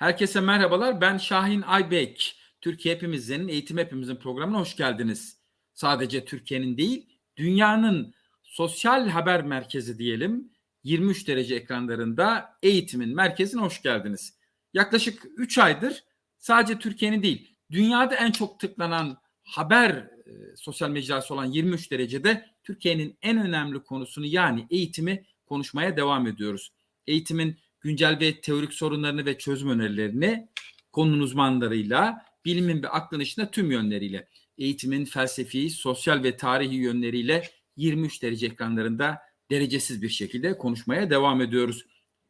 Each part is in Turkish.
Herkese merhabalar. Ben Şahin Aybek. Türkiye Hepimizin, Eğitim Hepimizin programına hoş geldiniz. Sadece Türkiye'nin değil, dünyanın sosyal haber merkezi diyelim. 23 derece ekranlarında eğitimin merkezine hoş geldiniz. Yaklaşık 3 aydır sadece Türkiye'nin değil, dünyada en çok tıklanan haber e, sosyal mecrası olan 23 derecede Türkiye'nin en önemli konusunu yani eğitimi konuşmaya devam ediyoruz. Eğitimin güncel ve teorik sorunlarını ve çözüm önerilerini konunun uzmanlarıyla, bilimin ve aklın içinde tüm yönleriyle, eğitimin felsefi, sosyal ve tarihi yönleriyle 23 derece ekranlarında derecesiz bir şekilde konuşmaya devam ediyoruz.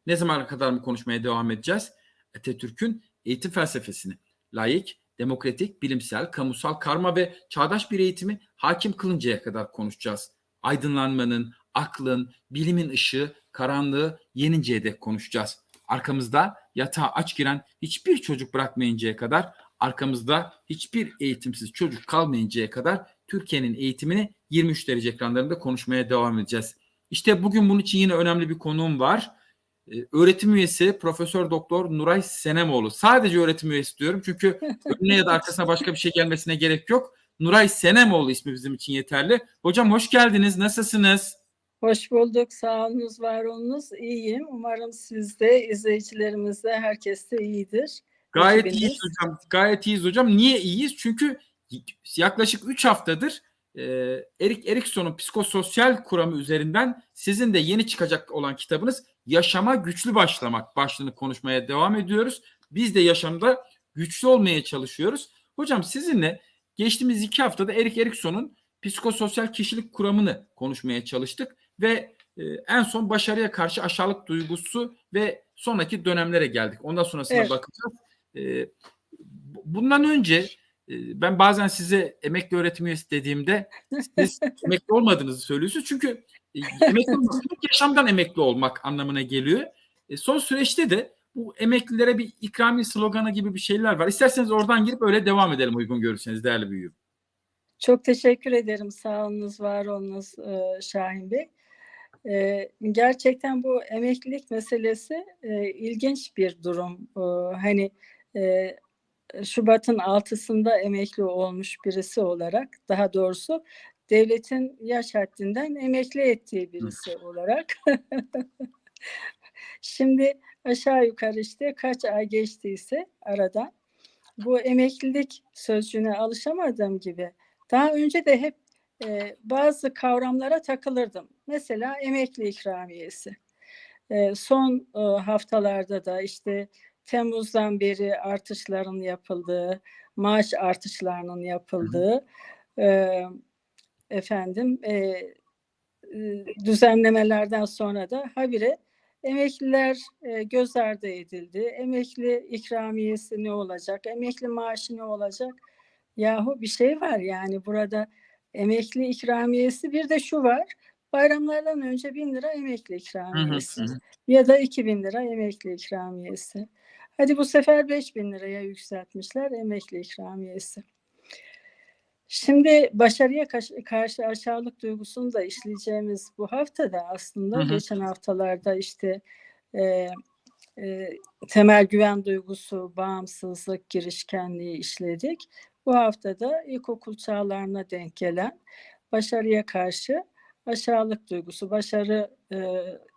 Ne zamana kadar mı konuşmaya devam edeceğiz? Atatürk'ün eğitim felsefesini, layık, demokratik, bilimsel, kamusal, karma ve çağdaş bir eğitimi hakim kılıncaya kadar konuşacağız. Aydınlanmanın, aklın, bilimin ışığı, karanlığı yeninceye dek konuşacağız. Arkamızda yatağa aç giren hiçbir çocuk bırakmayıncaya kadar, arkamızda hiçbir eğitimsiz çocuk kalmayıncaya kadar Türkiye'nin eğitimini 23 derece ekranlarında konuşmaya devam edeceğiz. İşte bugün bunun için yine önemli bir konuğum var. Ee, öğretim üyesi Profesör Doktor Nuray Senemoğlu. Sadece öğretim üyesi diyorum çünkü önüne ya da arkasına başka bir şey gelmesine gerek yok. Nuray Senemoğlu ismi bizim için yeterli. Hocam hoş geldiniz. Nasılsınız? Hoş bulduk. Sağ olunuz, var olunuz. İyiyim. Umarım siz de, izleyicilerimiz de, herkes de iyidir. Gayet Ekibiniz. iyiyiz hocam. Gayet iyiyiz hocam. Niye iyiyiz? Çünkü yaklaşık 3 haftadır e, Erik Erikson'un psikososyal kuramı üzerinden sizin de yeni çıkacak olan kitabınız Yaşama Güçlü Başlamak başlığını konuşmaya devam ediyoruz. Biz de yaşamda güçlü olmaya çalışıyoruz. Hocam sizinle geçtiğimiz iki haftada Erik Erikson'un psikososyal kişilik kuramını konuşmaya çalıştık ve e, en son başarıya karşı aşağılık duygusu ve sonraki dönemlere geldik. Ondan sonrasına Evet. bakacağız. E, bu- bundan önce e, ben bazen size emekli öğretim üyesi dediğimde siz emekli olmadığınızı söylüyorsunuz. Çünkü e, emekli olmak yaşamdan emekli olmak anlamına geliyor. E, son süreçte de bu emeklilere bir ikrami sloganı gibi bir şeyler var. İsterseniz oradan girip öyle devam edelim uygun görürseniz değerli büyüğüm. Çok teşekkür ederim. Sağ olunuz, var olunuz e, Şahin Bey. E, gerçekten bu emeklilik meselesi e, ilginç bir durum. E, hani e, Şubat'ın altısında emekli olmuş birisi olarak, daha doğrusu devletin yaş haddinden emekli ettiği birisi olarak. Şimdi aşağı yukarı işte kaç ay geçtiyse aradan bu emeklilik sözcüğüne alışamadığım gibi daha önce de hep e, bazı kavramlara takılırdım. Mesela emekli ikramiyesi. E, son e, haftalarda da işte Temmuz'dan beri artışların yapıldığı, maaş artışlarının yapıldığı e, efendim e, düzenlemelerden sonra da habire emekliler e, göz ardı edildi. Emekli ikramiyesi ne olacak? Emekli maaşı ne olacak? Yahu bir şey var yani burada emekli ikramiyesi bir de şu var. Bayramlardan önce bin lira emekli ikramiyesi ya da 2000 lira emekli ikramiyesi. Hadi bu sefer 5000 liraya yükseltmişler emekli ikramiyesi. Şimdi başarıya karşı aşağılık duygusunu da işleyeceğimiz bu haftada aslında Hı hı. geçen haftalarda işte e, e, temel güven duygusu, bağımsızlık, girişkenliği işledik. Bu haftada ilkokul çağlarına denk gelen başarıya karşı aşağılık duygusu, başarı e,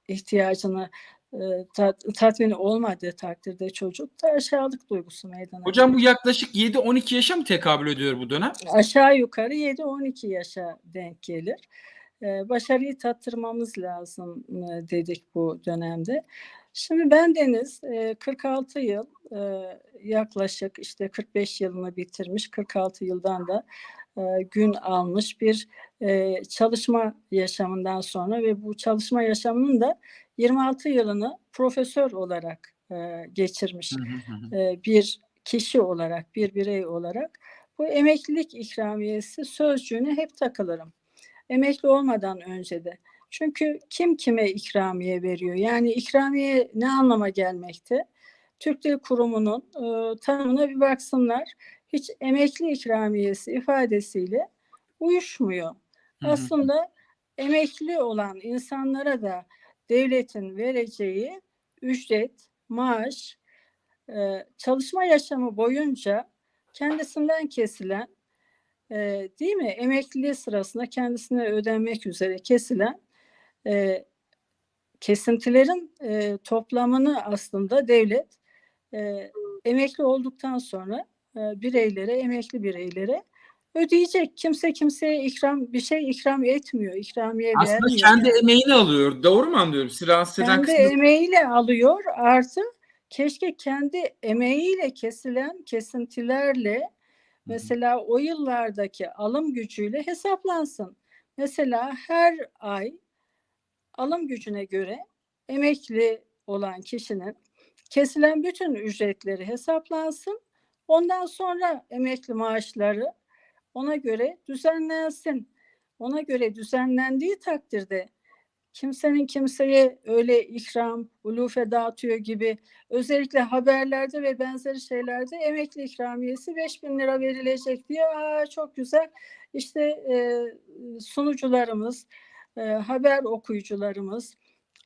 ihtiyacını e, tat- tatmin olmadığı takdirde çocuk da aşağılık duygusu meydana Hocam bu yaklaşık 7-12 yaşa mı tekabül ediyor bu dönem? aşağı yukarı 7-12 yaşa denk gelir. Ee, başarıyı tattırmamız lazım e, dedik bu dönemde. Şimdi ben Deniz e, 46 yıl e, yaklaşık işte 45 yılını bitirmiş 46 yıldan da e, gün almış bir e, çalışma yaşamından sonra ve bu çalışma yaşamının da 26 yılını profesör olarak e, geçirmiş e, bir kişi olarak, bir birey olarak bu emeklilik ikramiyesi sözcüğüne hep takılırım. Emekli olmadan önce de. Çünkü kim kime ikramiye veriyor? Yani ikramiye ne anlama gelmekte? Türk Dil Kurumu'nun e, tanımına bir baksınlar. Hiç emekli ikramiyesi ifadesiyle uyuşmuyor. Hı hı. Aslında emekli olan insanlara da devletin vereceği ücret, maaş e, çalışma yaşamı boyunca kendisinden kesilen e, değil mi emekliliği sırasında kendisine ödenmek üzere kesilen e, kesintilerin e, toplamını aslında devlet e, emekli olduktan sonra e, bireylere, emekli bireylere ödeyecek. Kimse kimseye ikram bir şey ikram etmiyor, ikramiye Aslında vermiyor. kendi emeğini alıyor. Doğru mu anlıyorum? Rahatsız eden kendi kısmı emeğiyle alıyor artı keşke kendi emeğiyle kesilen kesintilerle mesela o yıllardaki alım gücüyle hesaplansın. Mesela her ay alım gücüne göre emekli olan kişinin kesilen bütün ücretleri hesaplansın. Ondan sonra emekli maaşları ona göre düzenlensin. Ona göre düzenlendiği takdirde kimsenin kimseye öyle ikram, ulufe dağıtıyor gibi özellikle haberlerde ve benzeri şeylerde emekli ikramiyesi 5000 lira verilecek diye Aa, çok güzel işte e, sunucularımız, e, haber okuyucularımız,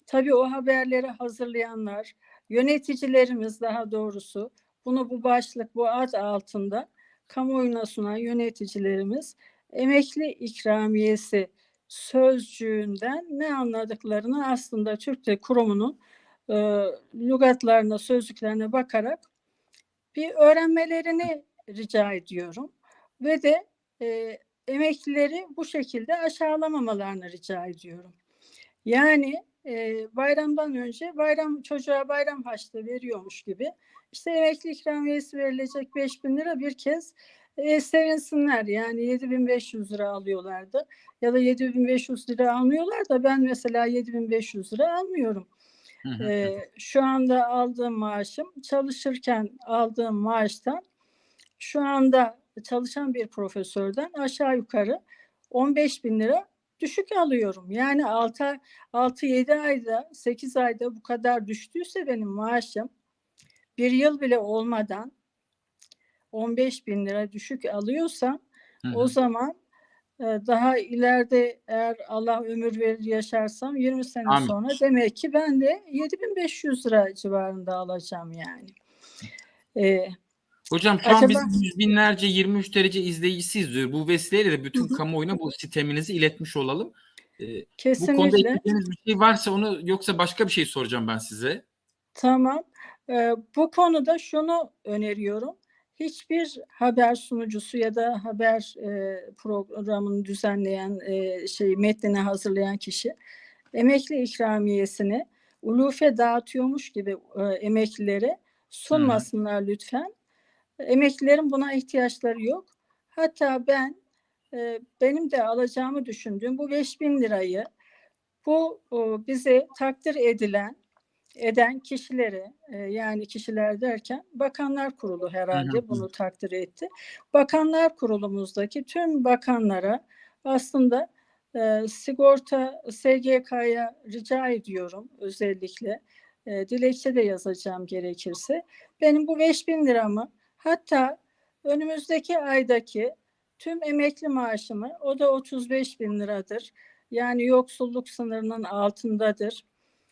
tabii o haberleri hazırlayanlar, yöneticilerimiz daha doğrusu bunu bu başlık, bu ad altında kamuoyuna sunan yöneticilerimiz emekli ikramiyesi sözcüğünden ne anladıklarını aslında Türk Dil Kurumu'nun e, lügatlarına, sözlüklerine bakarak bir öğrenmelerini rica ediyorum. Ve de e, emeklileri bu şekilde aşağılamamalarını rica ediyorum. Yani e, bayramdan önce bayram çocuğa bayram harçlığı veriyormuş gibi işte emekli ikramiyesi verilecek 5000 lira bir kez e, sevinsinler. Yani 7500 lira alıyorlardı ya da 7500 lira almıyorlar da ben mesela 7500 lira almıyorum. Ee, şu anda aldığım maaşım çalışırken aldığım maaştan şu anda çalışan bir profesörden aşağı yukarı 15 bin lira düşük alıyorum. Yani 6-7 ayda 8 ayda bu kadar düştüyse benim maaşım bir yıl bile olmadan 15 bin lira düşük alıyorsam Hı o hı. zaman e, daha ileride eğer Allah ömür verir yaşarsam 20 sene Amin. sonra demek ki ben de 7500 lira civarında alacağım yani. Ee, Hocam şu an bizim yüz binlerce 23 derece izleyicisi izliyor. Bu vesileyle de bütün kamuoyuna bu siteminizi iletmiş olalım. Ee, bu konuda kesinlikle ekleyeceğiniz bir şey varsa onu yoksa başka bir şey soracağım ben size. tamam. Ee, bu konuda şunu öneriyorum. Hiçbir haber sunucusu ya da haber e, programını düzenleyen e, şey metnini hazırlayan kişi emekli ikramiyesini ulufe dağıtıyormuş gibi e, emeklilere sunmasınlar lütfen. Emeklilerin buna ihtiyaçları yok. Hatta ben e, benim de alacağımı düşündüğüm bu 5000 lirayı bu o, bize takdir edilen eden kişilere e, yani kişiler derken Bakanlar Kurulu herhalde bunu takdir etti. Bakanlar Kurulumuzdaki tüm bakanlara aslında e, sigorta SGK'ya rica ediyorum özellikle. E, dilekçe de yazacağım gerekirse. Benim bu 5000 liramı hatta önümüzdeki aydaki tüm emekli maaşımı o da 35 bin liradır. Yani yoksulluk sınırının altındadır.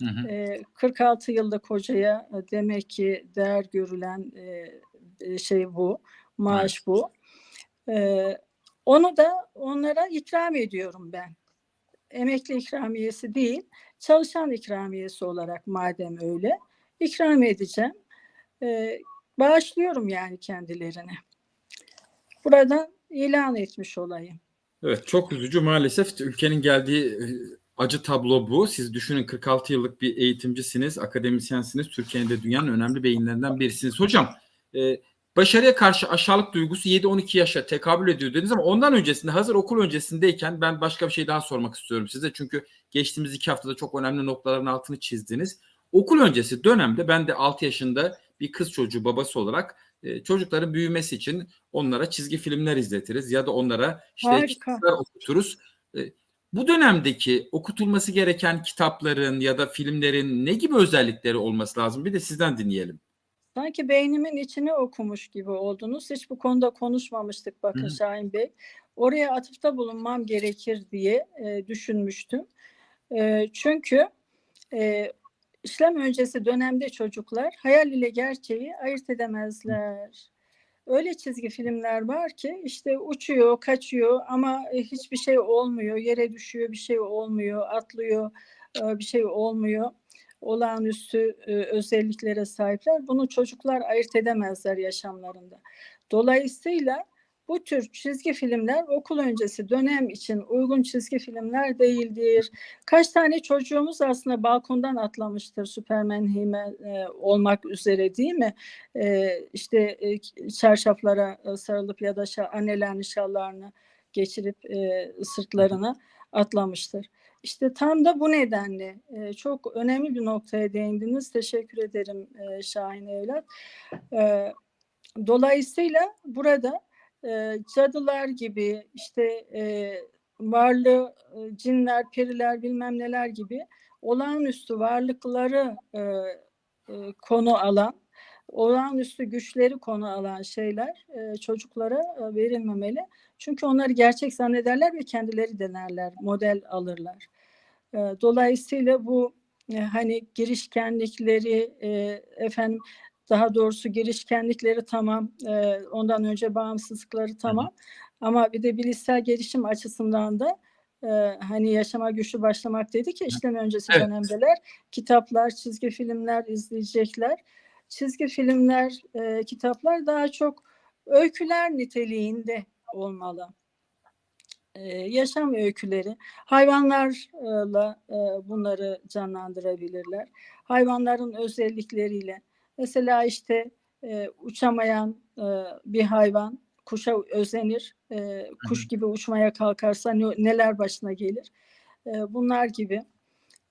Hı hı. E, 46 yıllık hocaya e, demek ki değer görülen e, e, şey bu, maaş bu. E, onu da onlara ikram ediyorum ben. Emekli ikramiyesi değil, çalışan ikramiyesi olarak madem öyle ikram edeceğim. E, bağışlıyorum yani kendilerine. Buradan ilan etmiş olayım. Evet çok üzücü maalesef ülkenin geldiği e, acı tablo bu. Siz düşünün 46 yıllık bir eğitimcisiniz, akademisyensiniz. Türkiye'nin de dünyanın önemli beyinlerinden birisiniz. Hocam e, başarıya karşı aşağılık duygusu 7-12 yaşa tekabül ediyor dediniz ama ondan öncesinde hazır okul öncesindeyken ben başka bir şey daha sormak istiyorum size. Çünkü geçtiğimiz iki haftada çok önemli noktaların altını çizdiniz. Okul öncesi dönemde ben de 6 yaşında bir kız çocuğu babası olarak e, çocukların büyümesi için onlara çizgi filmler izletiriz ya da onlara işte kitaplar okuturuz. E, bu dönemdeki okutulması gereken kitapların ya da filmlerin ne gibi özellikleri olması lazım? Bir de sizden dinleyelim. Sanki beynimin içini okumuş gibi oldunuz. Hiç bu konuda konuşmamıştık bakın hı. Şahin Bey. Oraya atıfta bulunmam gerekir diye e, düşünmüştüm. E, çünkü e, işlem öncesi dönemde çocuklar hayal ile gerçeği ayırt edemezler. Öyle çizgi filmler var ki işte uçuyor, kaçıyor ama e, hiçbir şey olmuyor. Yere düşüyor, bir şey olmuyor. Atlıyor, e, bir şey olmuyor. Olağanüstü e, özelliklere sahipler. Bunu çocuklar ayırt edemezler yaşamlarında. Dolayısıyla bu tür çizgi filmler okul öncesi dönem için uygun çizgi filmler değildir. Kaç tane çocuğumuz aslında balkondan atlamıştır Süpermen He-Man e, olmak üzere değil mi? E, işte e, çarşaflara e, sarılıp ya da şa- annelerin şallarını geçirip e, sırtlarına atlamıştır. İşte tam da bu nedenle e, çok önemli bir noktaya değindiniz. Teşekkür ederim e, Şahin Evlat. E, dolayısıyla burada e, cadılar gibi işte e, varlığı e, cinler, periler bilmem neler gibi olağanüstü varlıkları e, e, konu alan, olağanüstü güçleri konu alan şeyler e, çocuklara e, verilmemeli. Çünkü onları gerçek zannederler ve kendileri denerler, model alırlar. E, dolayısıyla bu hani girişkenlikleri e, efendim daha doğrusu girişkenlikleri tamam, e, ondan önce bağımsızlıkları tamam. Ama bir de bilişsel gelişim açısından da e, hani yaşama güçlü başlamak dedi ki işlem öncesi Evet. dönemdeler kitaplar, çizgi filmler izleyecekler. Çizgi filmler, e, kitaplar daha çok öyküler niteliğinde olmalı. E, yaşam öyküleri, hayvanlarla e, bunları canlandırabilirler. Hayvanların özellikleriyle. Mesela işte e, uçamayan e, bir hayvan kuşa özenir. E, kuş gibi uçmaya kalkarsa ne- neler başına gelir? E, bunlar gibi.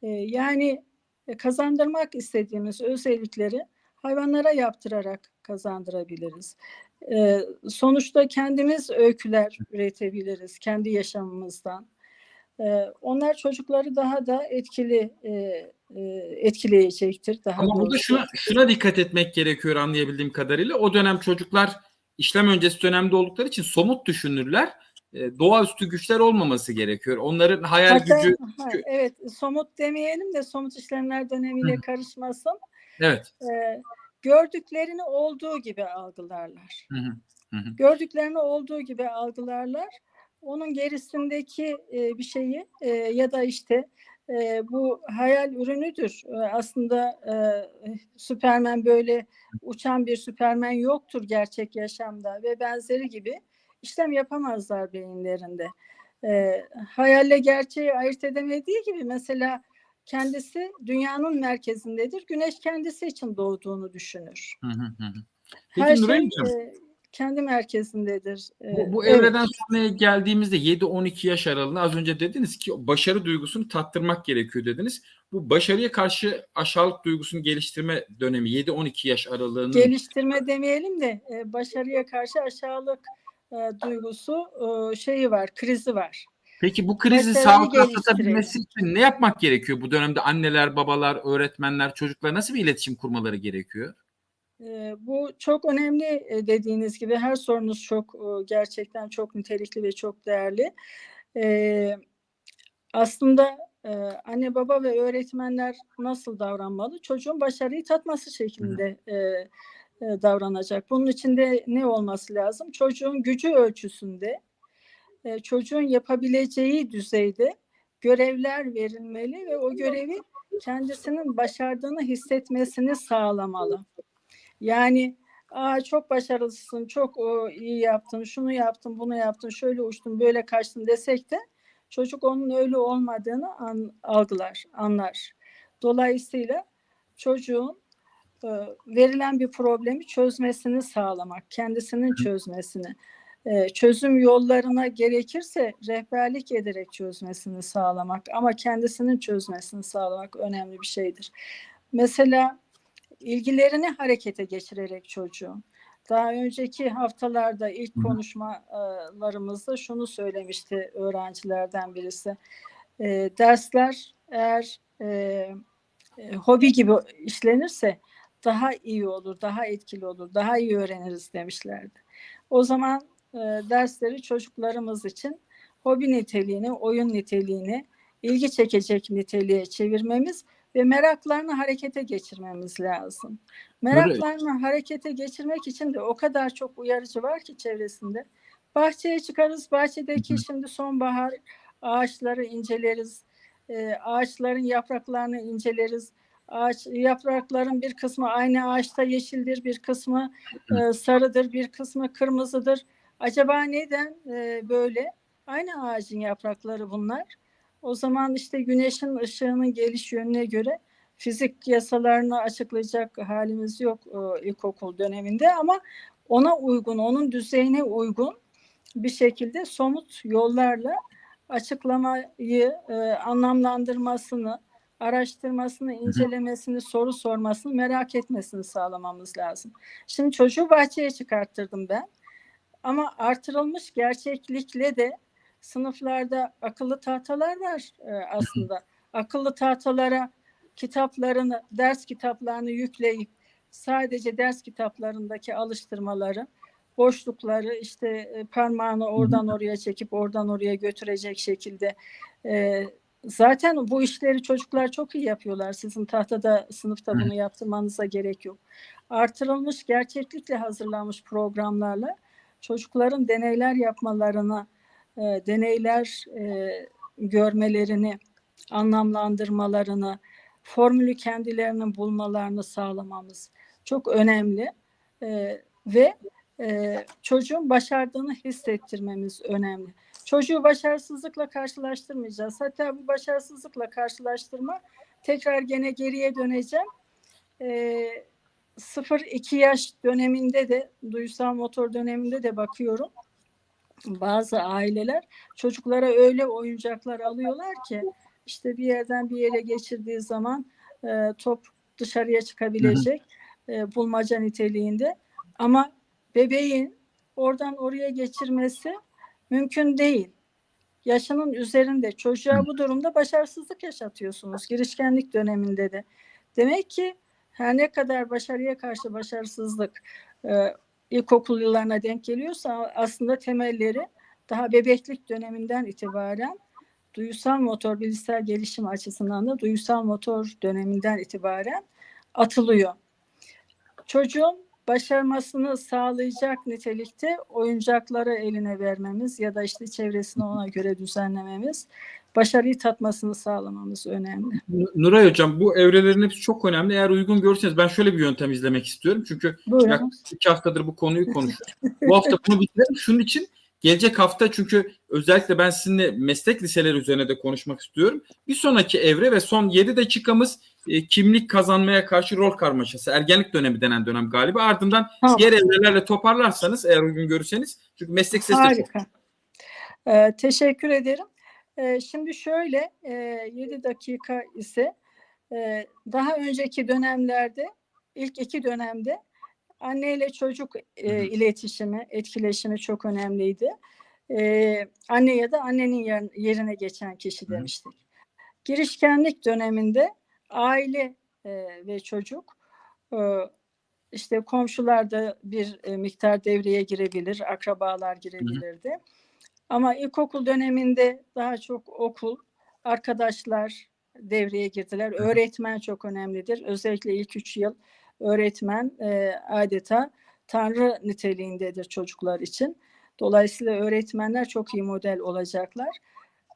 E, yani e, kazandırmak istediğimiz özellikleri hayvanlara yaptırarak kazandırabiliriz. E, sonuçta kendimiz öyküler üretebiliriz kendi yaşamımızdan. E, onlar çocukları daha da etkili e, e, etkileyecektir. Daha Ama burada doğrusu. şuna, şuna dikkat etmek gerekiyor anlayabildiğim kadarıyla. O dönem çocuklar işlem öncesi dönemde oldukları için somut düşünürler. E, doğaüstü güçler olmaması gerekiyor. Onların hayal Hatta- gücü ha, evet somut demeyelim de somut işlemler dönemiyle karışmasın. evet. E, gördüklerini olduğu gibi algılarlar. Hı hı, hı hı. gördüklerini olduğu gibi algılarlar. Onun gerisindeki e, bir şeyi e, ya da işte e, bu hayal ürünüdür. E, aslında e, Süpermen böyle uçan bir Süpermen yoktur gerçek yaşamda ve benzeri gibi işlem yapamazlar beyinlerinde. E, hayalle gerçeği ayırt edemediği gibi mesela kendisi dünyanın merkezindedir. Güneş kendisi için doğduğunu düşünür. Hı hı hı. Her Peki Nuray şey e, kendi merkezindedir. E, bu, bu evet. evreden sonraya geldiğimizde 7-12 yaş aralığında az önce dediniz ki başarı duygusunu tattırmak gerekiyor dediniz. Bu başarıya karşı aşağılık duygusunu geliştirme dönemi 7-12 yaş aralığının geliştirme demeyelim de e, başarıya karşı aşağılık e, duygusu şeyi var, krizi var. Peki bu krizi sağlıklı atlatabilmesi için ne yapmak gerekiyor? Bu dönemde anneler, babalar, öğretmenler, çocuklar nasıl bir iletişim kurmaları gerekiyor? Bu çok önemli dediğiniz gibi her sorunuz çok gerçekten çok nitelikli ve çok değerli. Aslında anne baba ve öğretmenler nasıl davranmalı? Çocuğun başarıyı tatması şeklinde davranacak. Bunun için de ne olması lazım? Çocuğun gücü ölçüsünde, çocuğun yapabileceği düzeyde görevler verilmeli ve o görevi kendisinin başardığını hissetmesini sağlamalı. Yani Aa, çok başarılısın, çok o, iyi yaptın, şunu yaptın, bunu yaptın, şöyle uçtun, böyle kaçtın desek de çocuk onun öyle olmadığını an, algılar, anlar. Dolayısıyla çocuğun e, verilen bir problemi çözmesini sağlamak, kendisinin çözmesini, e, çözüm yollarına gerekirse rehberlik ederek çözmesini sağlamak ama kendisinin çözmesini sağlamak önemli bir şeydir. Mesela ilgilerini harekete geçirerek çocuğun. Daha önceki haftalarda ilk konuşmalarımızda şunu söylemişti öğrencilerden birisi. E, dersler eğer e, e, hobi gibi işlenirse daha iyi olur, daha etkili olur, daha iyi öğreniriz demişlerdi. O zaman e, dersleri çocuklarımız için hobi niteliğini, oyun niteliğini, ilgi çekecek niteliğe çevirmemiz ve meraklarını harekete geçirmemiz lazım. Meraklarını harekete geçirmek için de o kadar çok uyarıcı var ki çevresinde. Bahçeye çıkarız, bahçedeki hı. şimdi sonbahar ağaçları inceleriz, e, ağaçların yapraklarını inceleriz. Ağaç yaprakların bir kısmı aynı ağaçta yeşildir, bir kısmı e, sarıdır, bir kısmı kırmızıdır. Acaba neden e, böyle? Aynı ağacın yaprakları bunlar. O zaman işte güneşin ışığının geliş yönüne göre fizik yasalarını açıklayacak halimiz yok e, ilkokul döneminde ama ona uygun, onun düzeyine uygun bir şekilde somut yollarla açıklamayı, e, anlamlandırmasını, araştırmasını, incelemesini, soru sormasını, merak etmesini sağlamamız lazım. Şimdi çocuğu bahçeye çıkarttırdım ben. Ama artırılmış gerçeklikle de sınıflarda akıllı tahtalar var e, aslında. Akıllı tahtalara kitaplarını, ders kitaplarını yükleyip sadece ders kitaplarındaki alıştırmaları, boşlukları işte e, parmağını oradan oraya çekip oradan oraya götürecek şekilde e, zaten bu işleri çocuklar çok iyi yapıyorlar. Sizin tahtada sınıfta bunu yaptırmanıza gerek yok. Artırılmış gerçeklikle hazırlanmış programlarla çocukların deneyler yapmalarına, e, deneyler e, görmelerini, anlamlandırmalarını, formülü kendilerinin bulmalarını sağlamamız çok önemli E, ve e, çocuğun başardığını hissettirmemiz önemli. Çocuğu başarısızlıkla karşılaştırmayacağız. Hatta bu başarısızlıkla karşılaştırma tekrar gene geriye döneceğim. E, 0-2 yaş döneminde de duysal motor döneminde de bakıyorum. Bazı aileler çocuklara öyle oyuncaklar alıyorlar ki işte bir yerden bir yere geçirdiği zaman e, top dışarıya çıkabilecek e, bulmaca niteliğinde. Ama bebeğin oradan oraya geçirmesi mümkün değil. Yaşının üzerinde çocuğa bu durumda başarısızlık yaşatıyorsunuz girişkenlik döneminde de. Demek ki her ne kadar başarıya karşı başarısızlık e, ilkokul yıllarına denk geliyorsa aslında temelleri daha bebeklik döneminden itibaren duyusal motor bilişsel gelişim açısından da duyusal motor döneminden itibaren atılıyor. Çocuğun başarmasını sağlayacak nitelikte oyuncakları eline vermemiz ya da işte çevresini ona göre düzenlememiz, başarıyı tatmasını sağlamamız önemli. Nuray Hocam bu evrelerin hepsi çok önemli. Eğer uygun görürseniz ben şöyle bir yöntem izlemek istiyorum. Çünkü Buyurun. yaklaşık iki haftadır bu konuyu konuşuyoruz. bu hafta bunu bitirelim. Şunun için gelecek hafta çünkü özellikle ben sizinle meslek liseleri üzerine de konuşmak istiyorum. Bir sonraki evre ve son 7 dakikamız e, kimlik kazanmaya karşı rol karmaşası. Ergenlik dönemi denen dönem galiba. Ardından Tamam. diğer evrelerle toparlarsanız eğer uygun görürseniz. Çünkü meslek lisesi de çok Harika. Ee, teşekkür ederim. Şimdi şöyle e, 7 dakika ise e, daha önceki dönemlerde ilk iki dönemde anne ile çocuk e, Hı hı. iletişimi, etkileşimi çok önemliydi. E, anne ya da annenin yer- yerine geçen kişi Hı. demiştik. Girişkenlik döneminde aile e, ve çocuk e, işte komşularda bir e, miktar devreye girebilir, akrabalar girebilirdi. Ama ilkokul döneminde daha çok okul, arkadaşlar devreye girdiler. hı. Öğretmen çok önemlidir. Özellikle ilk üç yıl öğretmen e, adeta tanrı niteliğindedir çocuklar için. Dolayısıyla öğretmenler çok iyi model olacaklar.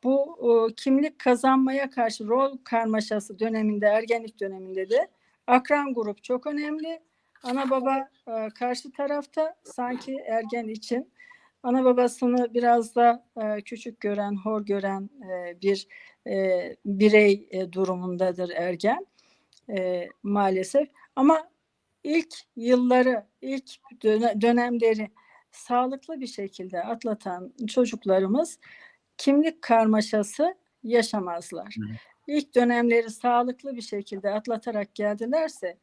Bu e, kimlik kazanmaya karşı rol karmaşası döneminde, ergenlik döneminde de akran grup çok önemli. Ana baba e, karşı tarafta sanki ergen için ana babasını biraz da e, küçük gören, hor gören e, bir e, birey e, durumundadır ergen e, maalesef. Ama ilk yılları, ilk döne- dönemleri sağlıklı bir şekilde atlatan çocuklarımız kimlik karmaşası yaşamazlar. Hı. İlk dönemleri sağlıklı bir şekilde atlatarak geldilerse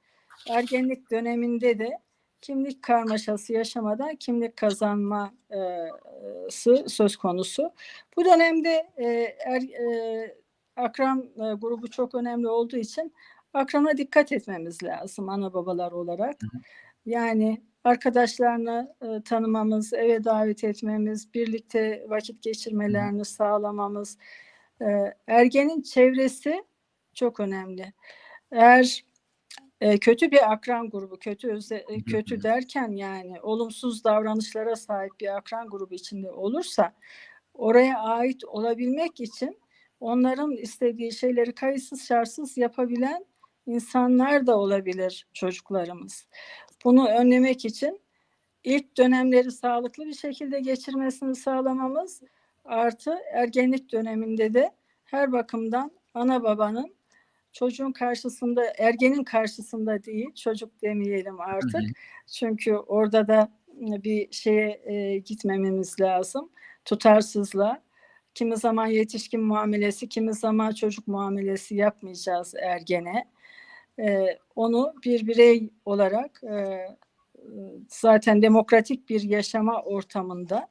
ergenlik döneminde de kimlik karmaşası yaşamadan kimlik kazanması söz konusu. Bu dönemde e, er, e, akran e, grubu çok önemli olduğu için akrana dikkat etmemiz lazım ana babalar olarak. Yani arkadaşlarını e, tanımamız, eve davet etmemiz, birlikte vakit geçirmelerini sağlamamız. E, ergenin çevresi çok önemli. eğer e, kötü bir akran grubu, kötü öze- kötü derken yani olumsuz davranışlara sahip bir akran grubu içinde olursa oraya ait olabilmek için onların istediği şeyleri kayıtsız şartsız yapabilen insanlar da olabilir çocuklarımız. Bunu önlemek için ilk dönemleri sağlıklı bir şekilde geçirmesini sağlamamız artı ergenlik döneminde de her bakımdan ana babanın çocuğun karşısında ergenin karşısında değil çocuk demeyelim artık. Çünkü orada da bir şeye e, gitmememiz lazım. Tutarsızlığa. Kimi zaman yetişkin muamelesi, kimi zaman çocuk muamelesi yapmayacağız ergene. E, onu bir birey olarak e, zaten demokratik bir yaşama ortamında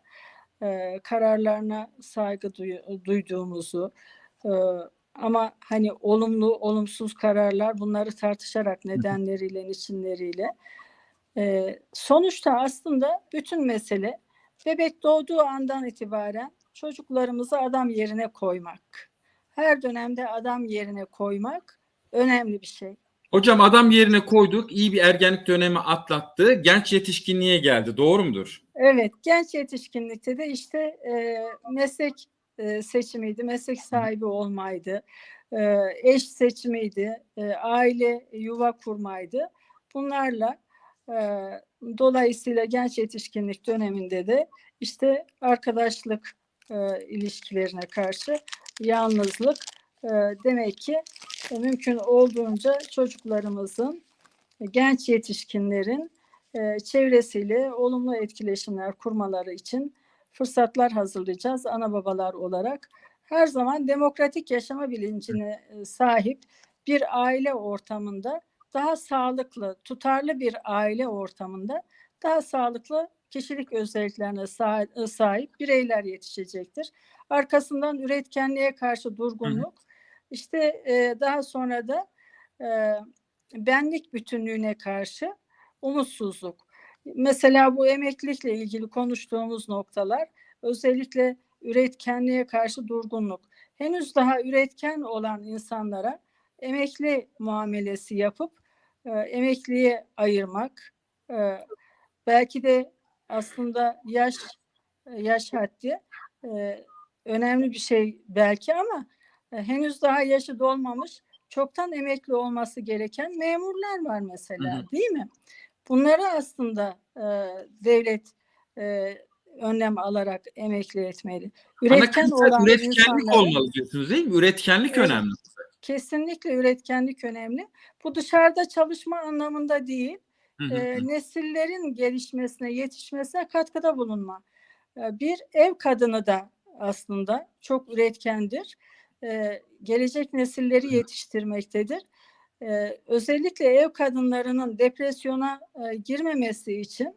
e, kararlarına saygı duy- duyduğumuzu e, ama hani olumlu olumsuz kararlar bunları tartışarak nedenleriyle niçinleriyle e, sonuçta aslında bütün mesele bebek doğduğu andan itibaren çocuklarımızı adam yerine koymak. Her dönemde adam yerine koymak önemli bir şey. Hocam adam yerine koyduk. iyi bir ergenlik dönemi atlattı. Genç yetişkinliğe geldi. Doğru mudur? Evet, genç yetişkinlikte de işte e, meslek e, seçimiydi, meslek sahibi olmaydı, e, eş seçimiydi, e, aile yuva kurmaydı. Bunlarla e, dolayısıyla genç yetişkinlik döneminde de işte arkadaşlık e, ilişkilerine karşı yalnızlık e, demek ki e, mümkün olduğunca çocuklarımızın, genç yetişkinlerin çevresiyle olumlu etkileşimler kurmaları için fırsatlar hazırlayacağız ana babalar olarak. Her zaman demokratik yaşama bilincine e, sahip bir aile ortamında daha sağlıklı, tutarlı bir aile ortamında daha sağlıklı kişilik özelliklerine e, sahip bireyler yetişecektir. Arkasından üretkenliğe karşı durgunluk, işte e, daha sonra da e, benlik bütünlüğüne karşı umutsuzluk. Mesela bu emeklilikle ilgili konuştuğumuz noktalar özellikle üretkenliğe karşı durgunluk. Henüz daha üretken olan insanlara emekli muamelesi yapıp e, emekliye ayırmak e, belki de aslında yaş yaş haddi e, önemli bir şey belki ama e, henüz daha yaşı dolmamış çoktan emekli olması gereken memurlar var mesela Hı hı. değil mi? Bunları aslında e, devlet e, önlem alarak emekli etmeli. Üretken olan üretkenlik insanları olmalı diyorsunuz değil mi? Üretkenlik Evet. önemli. kesinlikle üretkenlik önemli. Bu dışarıda çalışma anlamında değil, Hı hı. e, nesillerin gelişmesine, yetişmesine katkıda bulunma. E, bir ev kadını da aslında çok üretkendir. E, gelecek nesilleri yetiştirmektedir. E, özellikle ev kadınlarının depresyona e, girmemesi için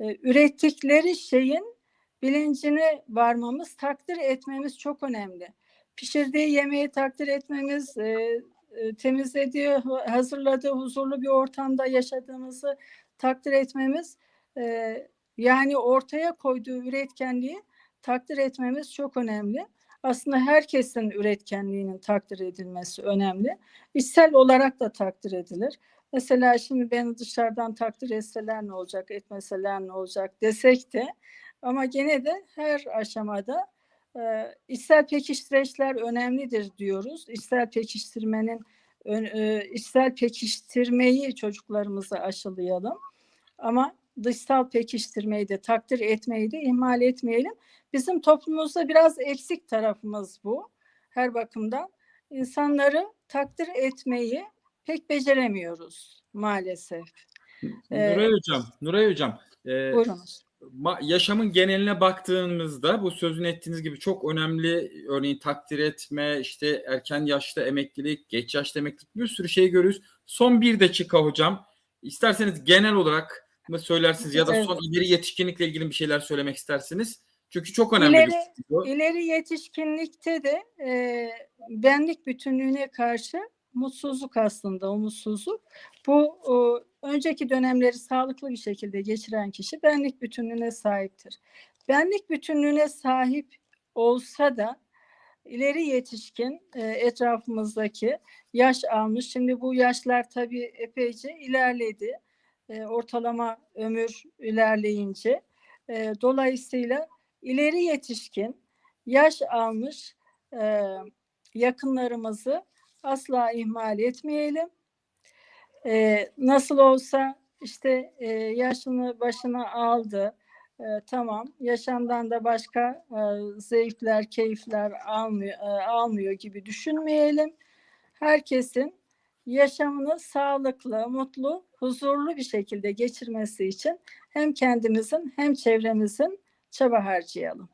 e, ürettikleri şeyin bilincine varmamız, takdir etmemiz çok önemli. Pişirdiği yemeği takdir etmemiz, e, e, temizlediği, hazırladığı huzurlu bir ortamda yaşadığımızı takdir etmemiz, e, yani ortaya koyduğu üretkenliği takdir etmemiz çok önemli. Aslında herkesin üretkenliğinin takdir edilmesi önemli. İçsel olarak da takdir edilir. Mesela şimdi beni dışarıdan takdir etseler ne olacak, etmeseler ne olacak desek de ama gene de her aşamada e, içsel pekiştireçler önemlidir diyoruz. İçsel pekiştirmenin ön- e, içsel pekiştirmeyi çocuklarımıza aşılayalım. Ama dışsal pekiştirmeyi de takdir etmeyi de ihmal etmeyelim. Bizim toplumumuzda biraz eksik tarafımız bu. Her bakımdan insanları takdir etmeyi pek beceremiyoruz maalesef. Ee, Nuray Hocam, Nuray Hocam, e, Buyurunuz. yaşamın geneline baktığımızda bu sözünü ettiğiniz gibi çok önemli örneğin takdir etme, işte erken yaşta emeklilik, geç yaşta emeklilik bir sürü şey görüyoruz. Son bir dakika hocam. İsterseniz genel olarak mı söylersiniz ya da son Evet. ileri yetişkinlikle ilgili bir şeyler söylemek istersiniz. Çünkü çok önemli İleri, bir konu. ileri yetişkinlikte de e, benlik bütünlüğüne karşı mutsuzluk aslında, umutsuzluk. Bu o, önceki dönemleri sağlıklı bir şekilde geçiren kişi benlik bütünlüğüne sahiptir. Benlik bütünlüğüne sahip olsa da ileri yetişkin e, etrafımızdaki yaş almış. Şimdi bu yaşlar tabii epeyce ilerledi. E, ortalama ömür ilerleyince. E, dolayısıyla ileri yetişkin yaş almış e, yakınlarımızı asla ihmal etmeyelim. E, nasıl olsa işte e, yaşını başına aldı. E, tamam. Yaşamdan da başka e, zevkler, keyifler almıyor, e, almıyor gibi düşünmeyelim. Herkesin yaşamını sağlıklı, mutlu, huzurlu bir şekilde geçirmesi için hem kendimizin hem çevremizin çaba harcayalım.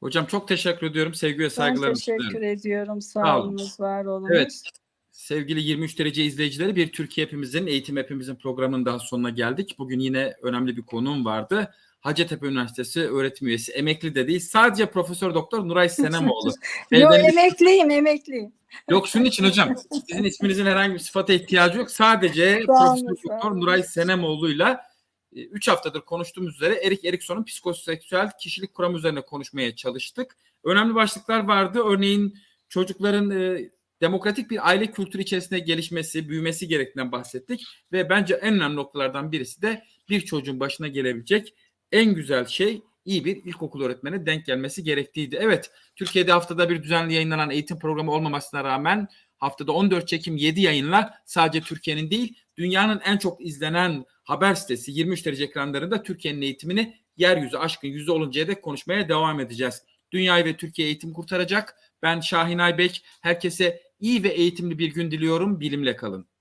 Hocam çok teşekkür ediyorum. Sevgi ve Ben saygılarımı teşekkür sunuyorum. ediyorum. Sağ Sağ olun. olunuz, var olunuz. Evet. Sevgili 23 derece izleyicileri bir Türkiye hepimizin eğitim hepimizin programının daha sonuna geldik. Bugün yine önemli bir konuğum vardı. Hacettepe Üniversitesi öğretim üyesi emekli de değil sadece Profesör Doktor Nuray Senemoğlu. Yo Beyefendi- emekliyim, emekliyim. Yok şunun için hocam. Sizin isminizin herhangi bir sıfata ihtiyacı yok. Sadece Profesör Doktor. Nuray Senemoğlu'yla 3 haftadır konuştuğumuz üzere Erik Erikson'un psikoseksüel kişilik kuramı üzerine konuşmaya çalıştık. Önemli başlıklar vardı. Örneğin çocukların e, demokratik bir aile kültürü içerisinde gelişmesi, büyümesi gerektiğinden bahsettik. Ve bence en önemli noktalardan birisi de bir çocuğun başına gelebilecek en güzel şey iyi bir ilkokul öğretmeni denk gelmesi gerektiğiydi. Evet, Türkiye'de haftada bir düzenli yayınlanan eğitim programı olmamasına rağmen haftada 14 çekim 7 yayınla sadece Türkiye'nin değil dünyanın en çok izlenen haber sitesi 23 derece ekranlarında Türkiye'nin eğitimini yeryüzü aşkın yüzü oluncaya dek konuşmaya devam edeceğiz. Dünyayı ve Türkiye eğitim kurtaracak. Ben Şahin Aybek. Herkese iyi ve eğitimli bir gün diliyorum. Bilimle kalın.